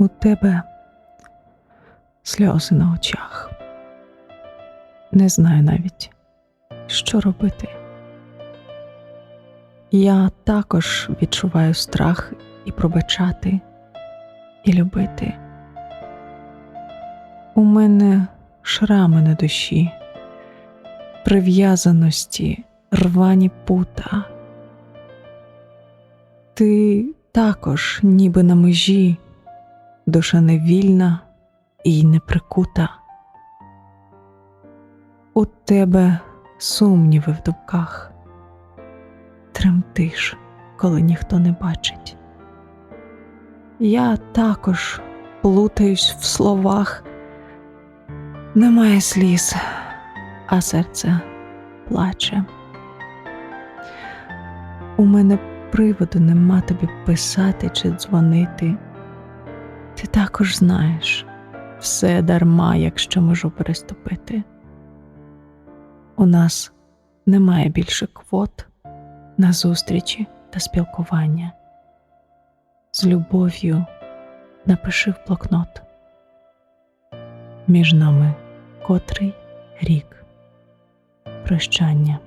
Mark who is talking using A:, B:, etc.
A: У тебе сльози на очах. Не знаю навіть, що робити. Я також відчуваю страх і пробачати, і любити. У мене шрами на душі, прив'язаності, рвані пута. Ти також, ніби на межі, душа не вільна і не прикута. У тебе сумніви в думках, тремтиш, коли ніхто не бачить. Я також плутаюсь в словах, немає сліз, а серце плаче. У мене приводу нема тобі писати чи дзвонити. Ти також знаєш, все дарма, якщо можу переступити. У нас немає більше квот на зустрічі та спілкування. З любов'ю напиши в блокнот. Між нами котрий рік прощання.